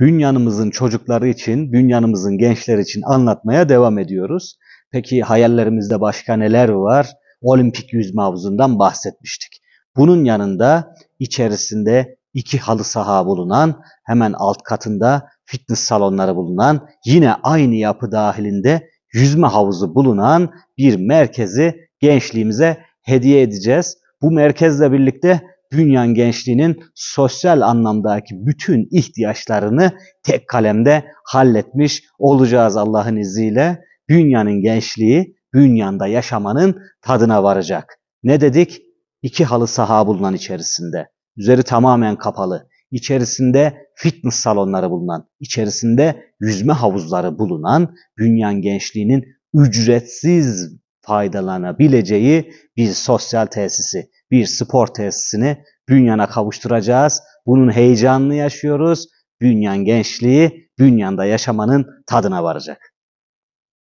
Bünyanımızın çocukları için, bünyanımızın gençler için anlatmaya devam ediyoruz. Peki hayallerimizde başka neler var? Olimpik yüzme havuzundan bahsetmiştik. Bunun yanında içerisinde iki halı saha bulunan, hemen alt katında fitness salonları bulunan, yine aynı yapı dahilinde yüzme havuzu bulunan bir merkezi gençliğimize hediye edeceğiz. Bu merkezle birlikte Bünyan gençliğinin sosyal anlamdaki bütün ihtiyaçlarını tek kalemde halletmiş olacağız Allah'ın izniyle. Bünyanın gençliği, Bünyan'da yaşamanın tadına varacak. Ne dedik? İki halı saha bulunan içerisinde. Üzeri tamamen kapalı. İçerisinde fitness salonları bulunan, içerisinde yüzme havuzları bulunan Bünyan gençliğinin ücretsiz faydalanabileceği bir sosyal tesisi, bir spor tesisini Bünyan'a kavuşturacağız. Bunun heyecanını yaşıyoruz. Bünyan gençliği Bünyan'da yaşamanın tadına varacak.